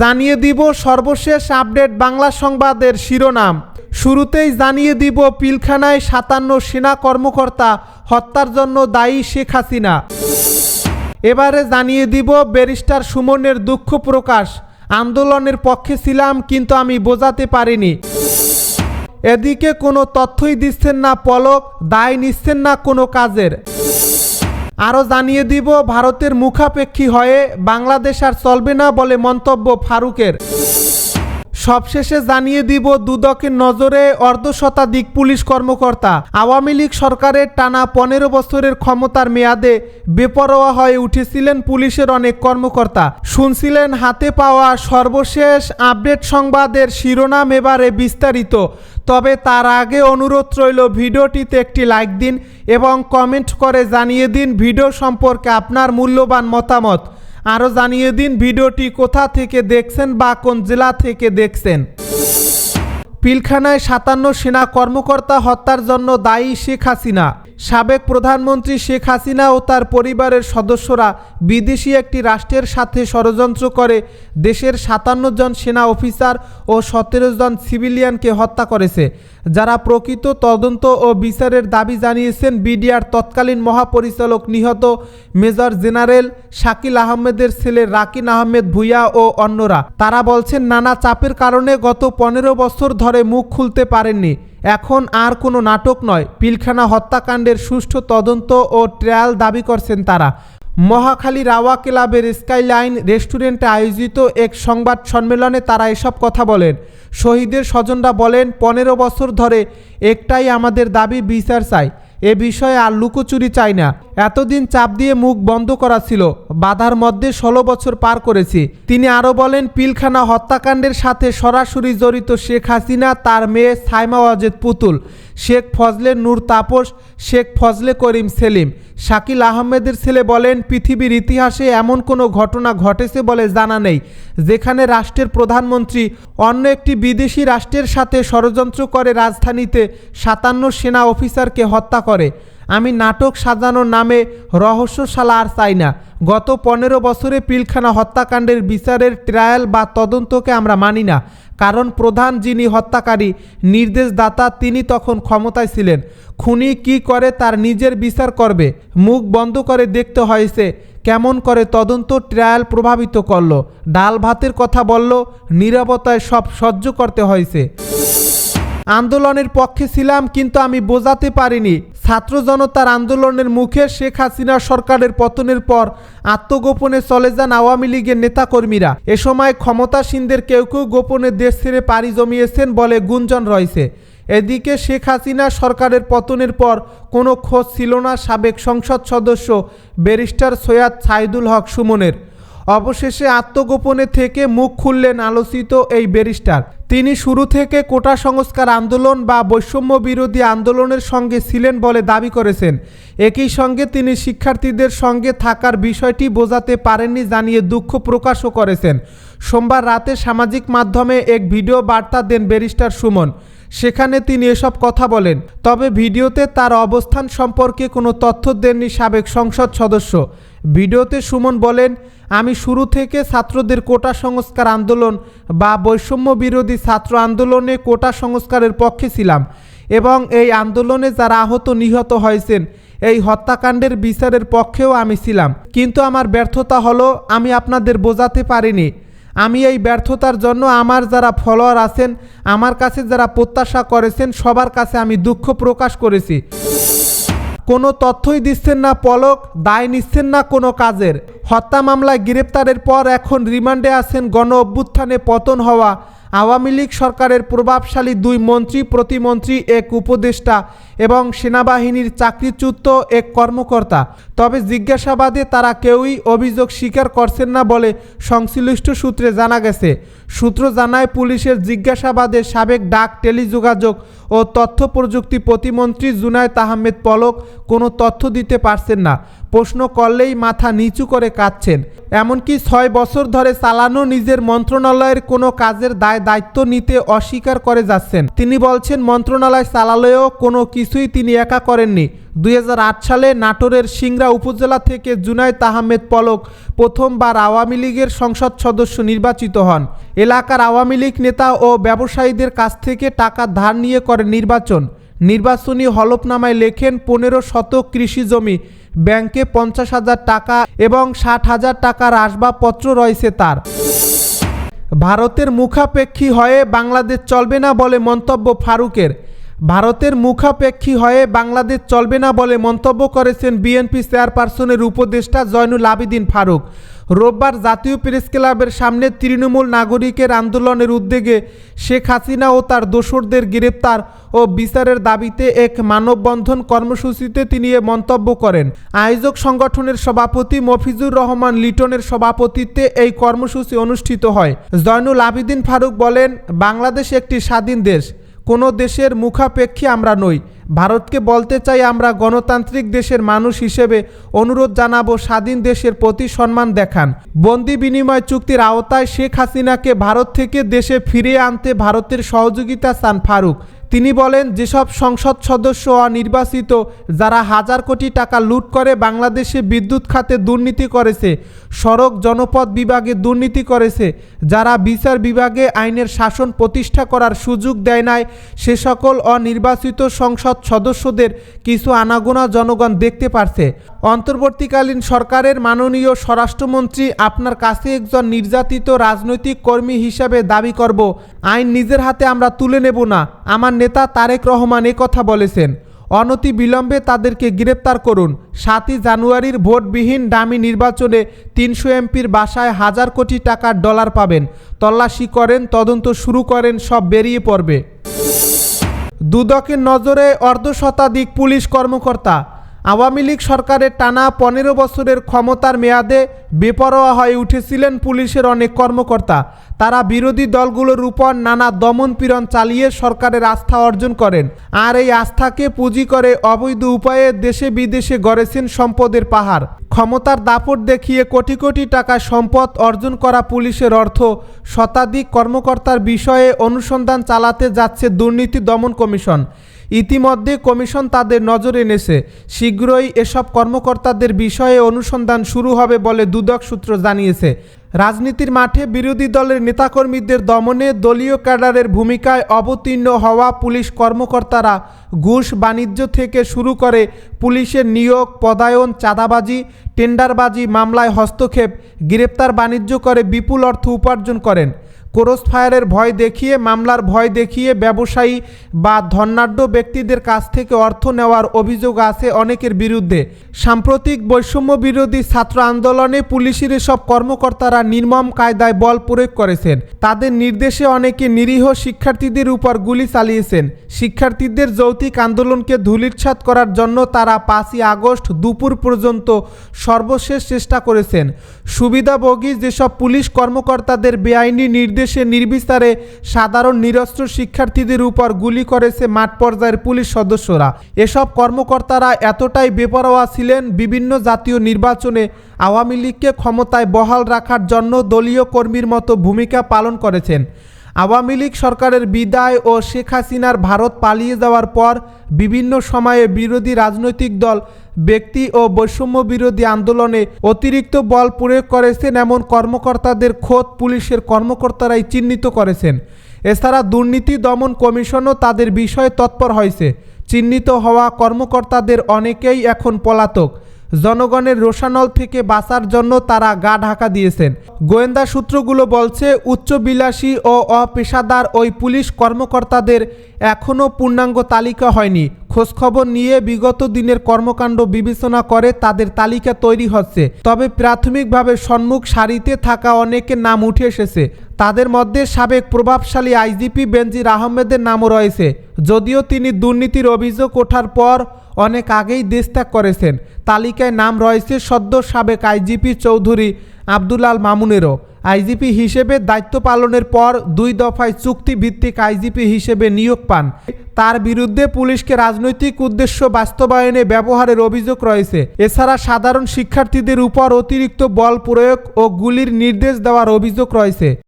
জানিয়ে দিব সর্বশেষ আপডেট বাংলা সংবাদের শিরোনাম। শুরুতেই জানিয়ে দিব পিলখানায় সাতান্ন সেনা কর্মকর্তা হত্যার জন্য দায়ী শেখ হাসিনা। এবারে জানিয়ে দিব ব্যারিস্টার সুমনের দুঃখ প্রকাশ। আন্দোলনের পক্ষে ছিলাম কিন্তু আমি বোঝাতে পারিনি। এদিকে কোনো তথ্যই দিচ্ছেন না পলক, দায় নিচ্ছেন না কোনো কাজের। আরও জানিয়ে দিব, ভারতের মুখাপেক্ষী হয়ে বাংলাদেশ আর চলবে না বলে মন্তব্য ফারুকের। সবশেষে জানিয়ে দিব, দুদকের নজরে অর্ধশতাধিক পুলিশ কর্মকর্তা। আওয়ামী লীগ সরকারের টানা পনেরো বছরের ক্ষমতার মেয়াদে বেপরোয়া হয়ে উঠেছিলেন পুলিশের অনেক কর্মকর্তা। শুনছিলেন, হাতে পাওয়া সর্বশেষ আপডেট সংবাদের শিরোনাম এবারে বিস্তারিত। তবে তার আগে অনুরোধ রইল ভিডিওটিতে একটি লাইক দিন এবং কমেন্ট করে জানিয়ে দিন ভিডিও সম্পর্কে আপনার মূল্যবান মতামত। আরও জানিয়ে দিন ভিডিওটি কোথা থেকে দেখছেন বা কোন জেলা থেকে দেখছেন। পিলখানায় সাতান্ন সেনা কর্মকর্তা হত্যার জন্য দায়ী শেখ হাসিনা। সাবেক প্রধানমন্ত্রী শেখ হাসিনা ও তার পরিবারের সদস্যরা বিদেশি একটি রাষ্ট্রের সাথে ষড়যন্ত্র করে দেশের সাতান্ন জন সেনা অফিসার ও সতেরো জন সিভিলিয়ানকে হত্যা করেছে। যারা প্রকৃত তদন্ত ও বিচারের দাবি জানিয়েছেন, বিডিআর তৎকালীন মহাপরিচালক নিহত মেজর জেনারেল শাকিল আহমেদের ছেলে রাকিন আহমেদ ভুইয়া ও অন্যরা। তারা বলছেন, নানা চাপের কারণে গত পনেরো বছর ধরে মুখ খুলতে পারেননি। এখন আর কোনো নাটক নয়। পিলখানা হত্যাকাণ্ডের সুষ্ঠু তদন্ত ও ট্রায়াল দাবি করছেন তারা। মহাখালী রাওয়া ক্লাবের স্কাইলাইন রেস্টুরেন্টে আয়োজিত এক সংবাদ সম্মেলনে তারা এসব কথা বলেন। শহীদের স্বজনরা বলেন, পনেরো বছর ধরে একটাই আমাদের দাবি বিচার চাই। এ বিষয়ে আর লুকোচুরি চাই না। এতদিন চাপ দিয়ে মুখ বন্ধ করা ছিল। বাধার মধ্যে ষোলো বছর পার করেছি। তিনি আরও বলেন, পিলখানা হত্যাকাণ্ডের সাথে সরাসরি জড়িত শেখ হাসিনা, তার মেয়ে সাইমা ওয়াজেদ পুতুল, শেখ ফজলে নূর তাপস, শেখ ফজলে করিম সেলিম। শাকিল আহমেদের ছেলে বলেন, পৃথিবীর ইতিহাসে এমন কোনো ঘটনা ঘটেছে বলে জানা নেই, যেখানে রাষ্ট্রের প্রধানমন্ত্রী অন্য একটি বিদেশি রাষ্ট্রের সাথে ষড়যন্ত্র করে রাজধানীতে সাতান্ন সেনা অফিসারকে হত্যা করে। আমি নাটক সাজানোর নামে রহস্যশালা আর চাই না। গত পনেরো বছরে পিলখানা হত্যাকাণ্ডের বিচারের ট্রায়াল বা তদন্তকে আমরা মানি না। কারণ প্রধান যিনি হত্যাকারী, নির্দেশদাতা তিনি তখন ক্ষমতায় ছিলেন। খুনি কি করে তার নিজের বিচার করবে? মুখ বন্ধ করে দেখতে হয়েছে কেমন করে তদন্ত ট্রায়াল প্রভাবিত করল। ডাল ভাতের কথা বলল, নিরাপত্তায় সব সহ্য করতে হয়েছে। আন্দোলনের পক্ষে ছিলাম, কিন্তু আমি বোঝাতে পারিনি। ছাত্র জনতার আন্দোলনের মুখে শেখ হাসিনা সরকারের পতনের পর আত্মগোপনে চলে যান আওয়ামী লীগের নেতাকর্মীরা। এ সময় ক্ষমতাসীনদের কেউ কেউ গোপনে দেশ ছেড়ে পাড়ি জমিয়েছেন বলে গুঞ্জন রয়েছে। এদিকে শেখ হাসিনা সরকারের পতনের পর কোনো খোঁজ ছিল না সাবেক সংসদ সদস্য ব্যারিস্টার সৈয়দ সাইদুল হক সুমনের। অবশেষে আত্মগোপনে থেকে মুখ খুললেন আলোচিত এই ব্যারিস্টার। তিনি শুরু থেকে কোটা সংস্কার আন্দোলন বা বৈষম্য বিরোধী আন্দোলনের সঙ্গে ছিলেন বলে দাবি করেছেন। একই সঙ্গে তিনি শিক্ষার্থীদের সঙ্গে থাকার বিষয়টি বোঝাতে পারেননি জানিয়ে দুঃখ প্রকাশও করেছেন। সোমবার রাতে সামাজিক মাধ্যমে এক ভিডিও বার্তা দেন ব্যারিস্টার সুমন। সেখানে তিনি এসব কথা বলেন। তবে ভিডিওতে তার অবস্থান সম্পর্কে কোনো তথ্য দেননি সাবেক সংসদ সদস্য। ভিডিওতে সুমন বলেন, আমি শুরু থেকে ছাত্রদের কোটা সংস্কার আন্দোলন বা বৈষম্য বিরোধী ছাত্র আন্দোলনে কোটা সংস্কারের পক্ষে ছিলাম এবং এই আন্দোলনে যারা আহত নিহত হয়েছেন, এই হত্যাকাণ্ডের বিচারের পক্ষেও আমি ছিলাম। কিন্তু আমার ব্যর্থতা হলো আমি আপনাদের বোঝাতে পারিনি। আমি এই ব্যর্থতার জন্য আমার যারা ফলোয়ার আছেন, আমার কাছে যারা প্রত্যাশা করেছেন, সবার কাছে আমি দুঃখ প্রকাশ করেছি। কোনো তথ্যই দিচ্ছেন না পলক, দায় নিচ্ছেন না কোনো কাজের। হত্যা মামলায় গ্রেপ্তারের পর এখন রিমান্ডে আছেন গণ অভ্যুত্থানে পতন হওয়া আওয়ামী লীগ সরকারের প্রভাবশালী দুই মন্ত্রী, প্রতিমন্ত্রী, এক উপদেষ্টা এবং সেনাবাহিনীর চাকরিচ্যুত এক কর্মকর্তা। তবে জিজ্ঞাসাবাদে তারা কেউই অভিযোগ স্বীকার করছেন না বলে সংশ্লিষ্ট সূত্রে জানা গেছে। সূত্র জানায়, পুলিশের জিজ্ঞাসাবাদে সাবেক ডাক টেলিযোগাযোগ ও তথ্য প্রযুক্তি প্রতিমন্ত্রী জুনায়দ আহমেদ পলক কোনো তথ্য দিতে পারছেন না। প্রশ্ন করলেই মাথা নিচু করে কাঁদছেন। এমনকি ছয় বছর ধরে চালানো নিজের মন্ত্রণালয়ের কোনো কাজের দায় দায়িত্ব নিতে অস্বীকার করে যাচ্ছেন। তিনি বলছেন, মন্ত্রণালয় চালালেও কোনো কিছুই তিনি একা করেননি। দুই হাজার আট সালে নাটোরের সিংড়া উপজেলা থেকে জুনাইদ আহমেদ পলক প্রথমবার আওয়ামী লীগের সংসদ সদস্য নির্বাচিত হন। এলাকার আওয়ামী লীগ নেতা ও ব্যবসায়ীদের কাছ থেকে টাকা ধার নিয়ে করে নির্বাচন। নির্বাচনী হলফনামায় লেখেন, পনেরো শতক কৃষি জমি ব্যাংকে পঞ্চাশ হাজার টাকা এবং ষাট হাজার টাকার আসবাবপত্র রয়েছে তার। ভারতের মুখাপেক্ষী হয়ে বাংলাদেশ চলবে না বলে মন্তব্য ফারুকের। ভারতের মুখাপেক্ষী হয়ে বাংলাদেশ চলবে না বলে মন্তব্য করেছেন বিএনপি চেয়ারপারসনের উপদেষ্টা জয়নুল আবিদিন ফারুক। রোববার জাতীয় প্রেস ক্লাবের সামনে তৃণমূল নাগরিকের আন্দোলনের উদ্যোগে শেখ হাসিনা ও তার দোসরদের গ্রেপ্তার ও বিচারের দাবিতে এক মানববন্ধন কর্মসূচিতে তিনি এ মন্তব্য করেন। আয়োজক সংগঠনের সভাপতি মফিজুর রহমান লিটনের সভাপতিত্বে এই কর্মসূচি অনুষ্ঠিত হয়। জয়নুল আবিদিন ফারুক বলেন, বাংলাদেশ একটি স্বাধীন দেশ। কোনো দেশের মুখাপেক্ষী আমরা নই। ভারতকে বলতে চাই আমরা গণতান্ত্রিক দেশের মানুষ হিসেবে অনুরোধ জানাব স্বাধীন দেশের প্রতি সম্মান দেখান। বন্দি বিনিময় চুক্তির আওতায় শেখ হাসিনাকে ভারত থেকে দেশে ফিরিয়ে আনতে ভারতের সহযোগিতা চান ফারুক। তিনি বলেন, যেসব সংসদ সদস্য অনির্বাচিত, যারা হাজার কোটি টাকা লুট করে বাংলাদেশে বিদ্যুৎ খাতে দুর্নীতি করেছে, সড়ক জনপদ বিভাগে দুর্নীতি করেছে, যারা বিচার বিভাগে আইনের শাসন প্রতিষ্ঠা করার সুযোগ দেয় নাই, সে সকল অনির্বাচিত সংসদ সদস্যদের কিছু আনাগোনা জনগণ দেখতে পারছে। অন্তর্বর্তীকালীন সরকারের মাননীয় স্বরাষ্ট্রমন্ত্রী আপনার কাছে একজন নির্যাতিত রাজনৈতিক কর্মী হিসাবে দাবি করব, আইন নিজের হাতে আমরা তুলে নেব না, আমার নেতা তারেক রহমান কথা বলেছেন। অনতি বিলম্বে তাদেরকে গ্রেপ্তার করুন। সাতই জানুয়ারির ভোটবিহীন দামি নির্বাচনে তিনশো এমপির বাসায় হাজার কোটি টাকার ডলার পাবেন। তল্লাশি করেন, তদন্ত শুরু করেন, সব বেরিয়ে পড়বে। দুদকের নজরে অর্ধশতাধিক পুলিশ কর্মকর্তা। আওয়ামী লীগ সরকারের টানা পনেরো বছরের ক্ষমতার মেয়াদে বেপরোয়া হয়ে উঠেছিলেন পুলিশের অনেক কর্মকর্তা। তারা বিরোধী দলগুলোর উপর নানা দমন পীড়ন চালিয়ে সরকারের আস্থা অর্জন করেন। আর এই আস্থাকে পুঁজি করে অবৈধ উপায়ে দেশে বিদেশে গড়েছেন সম্পদের পাহাড়। ক্ষমতার দাপট দেখিয়ে কোটি কোটি টাকা সম্পদ অর্জন করা পুলিশের অর্থ শতাধিক কর্মকর্তার বিষয়ে অনুসন্ধান চালাতে যাচ্ছে দুর্নীতি দমন কমিশন। ইতিমধ্যে কমিশন তাদের নজরে এনেছে। শীঘ্রই এসব কর্মকর্তাদের বিষয়ে অনুসন্ধান শুরু হবে বলে দুদক সূত্র জানিয়েছে। রাজনীতির মাঠে বিরোধী দলের নেতাকর্মীদের দমনে দলীয় ক্যাডারের ভূমিকায় অবতীর্ণ হওয়া পুলিশ কর্মকর্তারা ঘুষ বাণিজ্য থেকে শুরু করে পুলিশের নিয়োগ, পদায়ন, চাঁদাবাজি, টেন্ডারবাজি মামলায় হস্তক্ষেপ, গ্রেপ্তার বাণিজ্য করে বিপুল অর্থ উপার্জন করেন। ক্রস ফায়ারের ভয় দেখিয়ে, মামলার ভয় দেখিয়ে ব্যবসায়ী বা ধনাঢ্য ব্যক্তিদের কাছ থেকে অর্থ নেওয়ার অভিযোগ আছে অনেকের বিরুদ্ধে। সাম্প্রতিক বৈষম্য বিরোধী ছাত্র আন্দোলনে পুলিশের এসব কর্মকর্তারা নির্মম কায়দায় বল প্রয়োগ করেছেন। তাদের নির্দেশে অনেকে নিরীহ শিক্ষার্থীদের উপর গুলি চালিয়েছেন। শিক্ষার্থীদের যৌতিক আন্দোলনকে ধূলিচ্ছাত করার জন্য তারা পাঁচই আগস্ট দুপুর পর্যন্ত সর্বশেষ চেষ্টা করেছেন। সুবিধাভোগী যেসব পুলিশ কর্মকর্তাদের বেআইনি নির্দেশে নির্বিচারে সাধারণ নিরস্ত্র শিক্ষার্থীদের উপর গুলি করেছে মাঠ পর্যায়ের পুলিশ সদস্যরা। এসব কর্মকর্তারা এতটাই বেপরোয়া ছিলেন, বিভিন্ন জাতীয় নির্বাচনে আওয়ামী লীগকে ক্ষমতায় বহাল রাখার জন্য দলীয় কর্মীর মতো ভূমিকা পালন করেছেন। আওয়ামী লীগ সরকারের বিদায় ও শেখ হাসিনার ভারত পালিয়ে যাওয়ার পর বিভিন্ন সময়ে বিরোধী রাজনৈতিক দল, ব্যক্তি ও বৈষম্য বিরোধী আন্দোলনে অতিরিক্ত বল প্রয়োগ করেছেন এমন কর্মকর্তাদের খোদ পুলিশের কর্মকর্তারাই চিহ্নিত করেছেন। এছাড়া দুর্নীতি দমন কমিশনও তাদের বিষয়ে তৎপর হয়েছে। চিহ্নিত হওয়া কর্মকর্তাদের অনেকেই এখন পলাতক। জনগণের রোষানল থেকে বাঁচার জন্য তারা গা ঢাকা দিয়েছেন। গোয়েন্দা সূত্রগুলো বলছে, উচ্চবিলাসী ও অপেশাদার ওই পুলিশ কর্মকর্তাদের এখনও পূর্ণাঙ্গ তালিকা হয়নি। খোঁজখবর নিয়ে বিগত দিনের কর্মকাণ্ড বিবেচনা করে তাদের তালিকা তৈরি হচ্ছে। তবে প্রাথমিকভাবে সম্মুখ সারিতে থাকা অনেকের নাম উঠে এসেছে। তাদের মধ্যে সাবেক প্রভাবশালী আইজিপি বেনজির আহমেদের নামও রয়েছে। যদিও তিনি দুর্নীতির অভিযোগ ওঠার পর অনেক আগেই দেশ ত্যাগ করেছেন। তালিকায় নাম রয়েছে সদ্য সাবেক আইজিপি চৌধুরী আবদুলাল মামুনেরও। আইজিপি হিসেবে দায়িত্ব পালনের পর দুই দফায় চুক্তিভিত্তিক আইজিপি হিসেবে নিয়োগ পান। তার বিরুদ্ধে পুলিশকে রাজনৈতিক উদ্দেশ্য বাস্তবায়নে ব্যবহারের অভিযোগ রয়েছে। এছাড়া সাধারণ শিক্ষার্থীদের উপর অতিরিক্ত বল প্রয়োগ ও গুলির নির্দেশ দেওয়ার অভিযোগ রয়েছে।